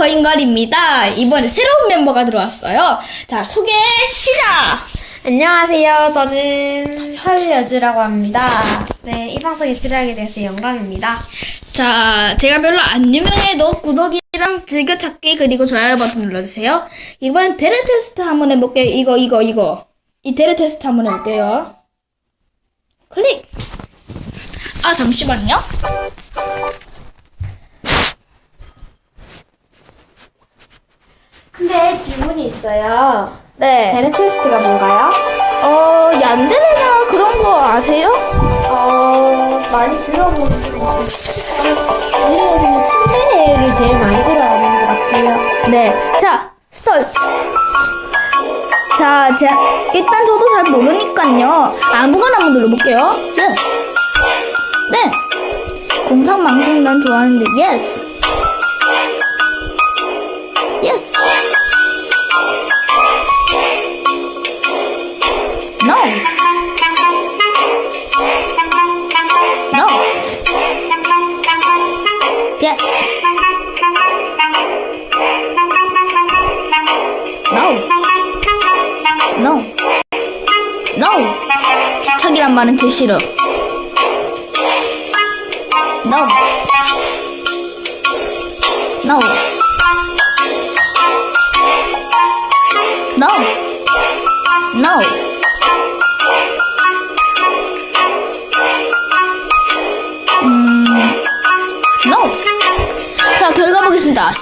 거인걸입니다. 이번에 새로운 멤버가 들어왔어요. 자, 소개 시작! 안녕하세요. 저는 설여주라고 합니다. 네, 이 방송에 출연하게 돼서 영광입니다. 자, 제가 별로 안 유명해도 구독이랑 즐겨찾기 그리고 좋아요 버튼 눌러주세요. 이번엔 데레 테스트 한번 해볼게요. 이거, 이거, 이거. 이 데레 테스트 한번 해볼게요. 클릭! 아, 잠시만요. 근데 질문이 있어요. 네. 데레 테스트가 뭔가요? 어, 얀데레나 그런 거 아세요? 어, 많이 들어보는 것 같아요. 우리는 침대를 제일 많이 들어가는 것 같아요. 네. 자, 스타트. 자, 제, 일단 저도 잘 모르니까요. 아무거나 한번 눌러볼게요. Yes. 네. 공상방송 난 좋아하는데, yes. Yes. Yes. No. No. No. 집착이란 말은 제 싫어. No. No.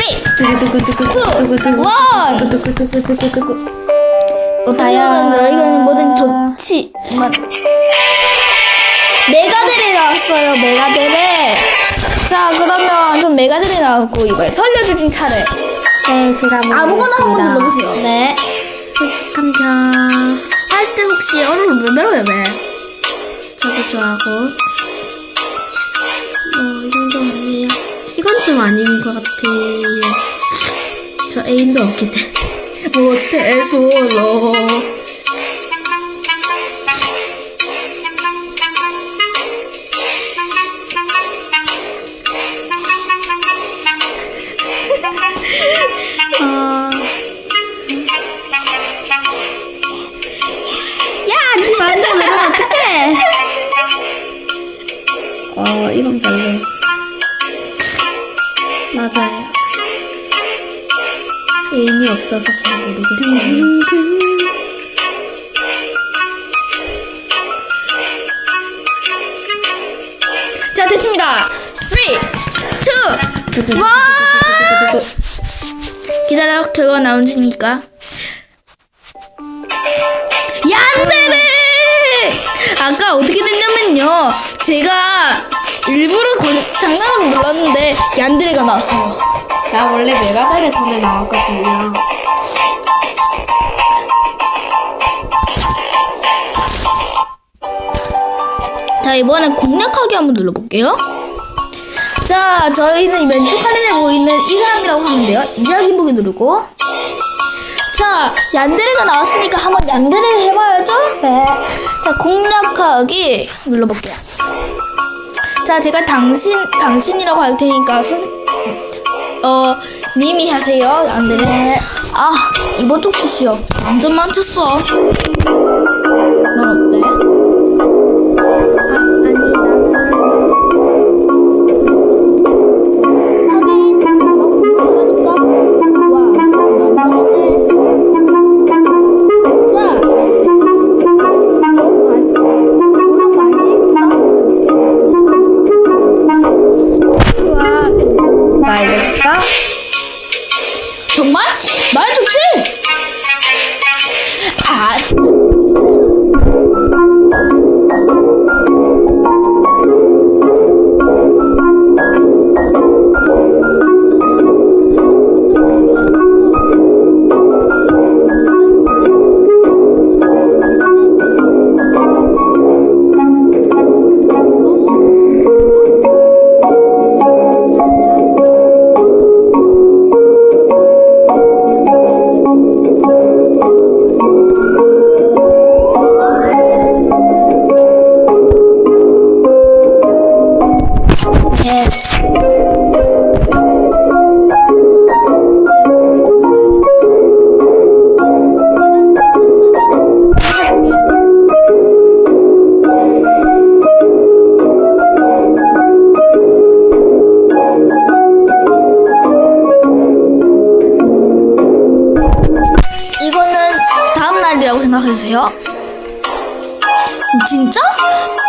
3, 2, 1. 어떠냐면 너희가는 뭐든 좋지만 메가델이 나왔어요 메가델에 자 그러면 좀 메가델이 나왔고 이번에 설려주진 차례 네, 제가 아무거나 한번 해보겠습니다. 눌러보세요 네. 솔직한 편. 하실 때 혹시 얼굴 왜 매러요 왜? 저도 좋아하고. 어, 이 정도 같 이건 좀 아닌 것 같아요. 저 애인도 없기 때문에. 못해 솔로 어, 야! 니 완전 누르면 어떡해 어, 이건 별로. 맞아요. 애인이 없어서 잘 모르겠어요. 자 됐습니다. 3 2 1 기다려 결과 나오니까? 얀데레! 아까 어떻게 됐냐면요. 제가 일부러 건, 장난으로 눌렀는데 얀데레가 나왔어요 나 원래 메가달에 전에 나왔거든요. 자 이번엔 공략하기 한번 눌러볼게요. 자 저희는 왼쪽 화면에 보이는 이 사람이라고 하면 돼요. 이야기 보기 누르고. 자 얀데레가 나왔으니까 한번 얀데레를 해봐야죠? 네 자 공략하기 눌러볼게요 자 제가 당신 당신이라고 할 테니까 선, 어 님이 하세요 얀데레 아 이번 쪽지시요. 완전 많쳤어 말말 좋지 생각해주세요. 진짜?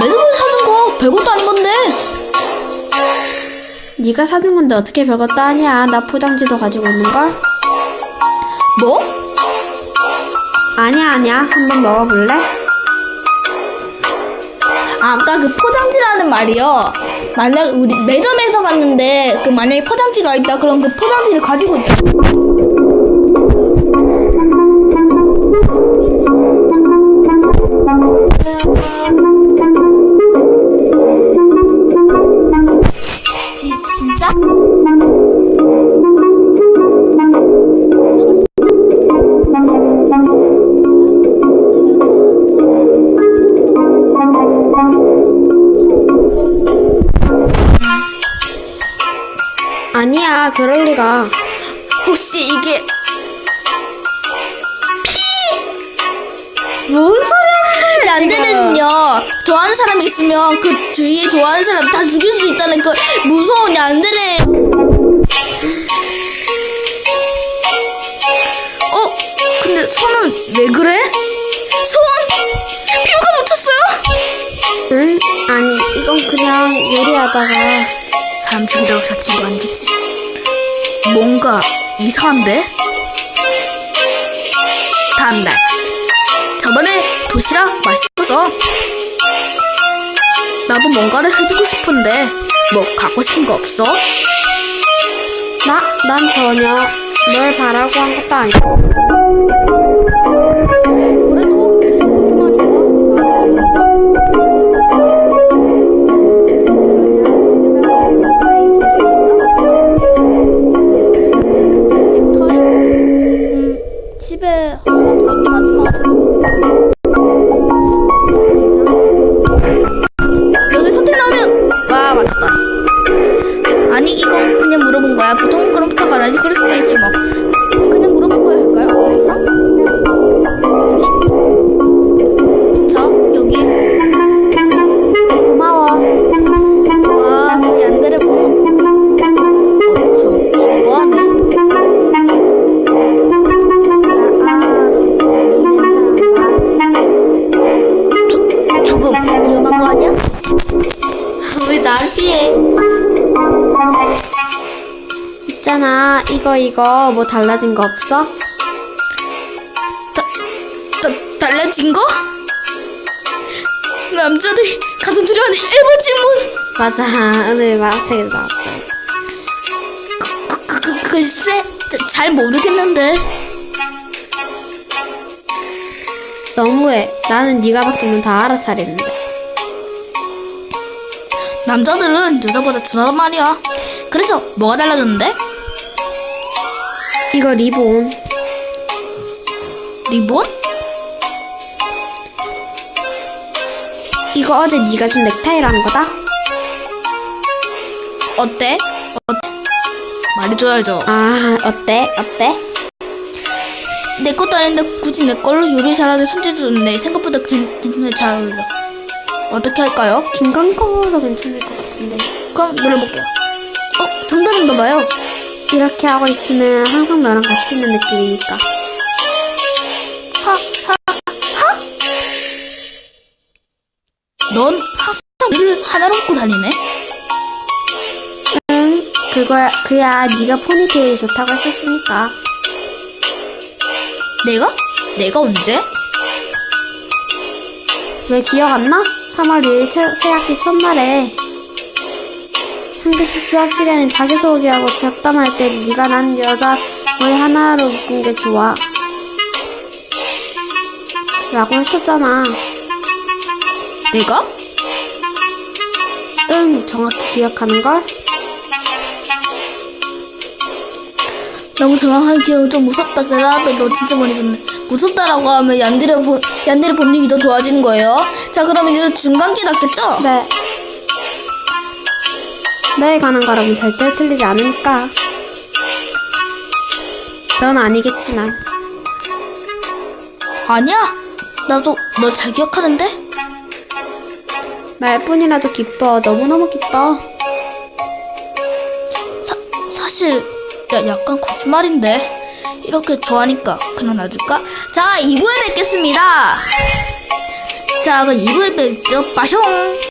매점에서 사준 거 별것도 아닌 건데. 네가 사준 건데 어떻게 별것도 아니야. 나 포장지도 가지고 있는 걸. 뭐? 아니야 아니야. 한번 먹어볼래? 아까 그 포장지라는 말이요. 만약 우리 매점에서 갔는데 그 만약에 포장지가 있다 그럼 그 포장지를 가지고 있어. 아니야. 그럴 리가. 혹시 이게 뭔 소리야? 얀데는요 좋아하는 사람이 있으면 그 주위에 좋아하는 사람 다 죽일 수 있다는 그 무서운 얀데네 어? 근데 손은 왜 그래? 손? 피부가 묻혔어요? 응? 아니 이건 그냥 요리하다가 죽이다가 다친 거 아니겠지? 뭔가 이상한데? 다음날 저번에 도시락 맛있어서 나도 뭔가를 해주고 싶은데 뭐 갖고 싶은 거 없어? 나? 난 전혀 널 바라고 한 것도 아니고 그냥 물어본 거야 보통 그런 부탁 안 하지 그럴 수도 있지 뭐 있잖아. 이거 이거. 뭐 달라진 거 없어? 다, 달라진 거? 남자들이 가슴 두려워하는 일본 질문. 맞아. 오늘 만화책에도 나왔어요 그, 그, 그, 글쎄 자- 잘 모르겠는데. 너무해. 나는 네가 바뀌면 다 알아차리는데. 남자들은 여자보다 둔하단 말이야. 그래서 뭐가 달라졌는데? 이거 리본 리본? 이거 어제 네가 준 넥타이라는 거다? 어때? 어때? 말해줘야죠 아 어때? 어때? 내 것도 아닌데 굳이 내 걸로 요리 잘하는 손재주네 생각보다 괜찮네 잘 어울려 어떻게 할까요? 중간 거로 괜찮을 것 같은데 그럼 눌러볼게요 어? 정답인가 봐요 이렇게 하고 있으면 항상 너랑 같이 있는 느낌이니까 넌 항상 우리를 하나로 먹고 다니네 응 그거야 그야 네가 포니테일이 좋다고 했었으니까 내가? 내가 언제? 왜 기억 안 나? 3월 2일 새, 새 학기 첫날에 한글씨 수학 시간에 자기소개하고 잡담할 때 네가 난 여자 머리 하나로 묶은 게 좋아 라고 했었잖아 내가? 응 정확히 기억하는걸? 너무 정확하게 기억이 좀 무섭다 대단하다 너 진짜 많이 좋네 무섭다라고 하면 얀디를 보, 얀디를 본능이 더 좋아지는 거예요 자 그럼 이제 중간기 낫겠죠? 네 너에 관한 거라면 절대 틀리지 않으니까. 넌 아니겠지만. 아니야. 나도 너잘 기억하는데? 말뿐이라도 기뻐. 너무너무 기뻐. 사, 사실 야, 약간 거짓말인데. 이렇게 좋아하니까 그냥 놔줄까? 자 2부에 뵙겠습니다. 자 그럼 2부에 뵙죠. 빠숑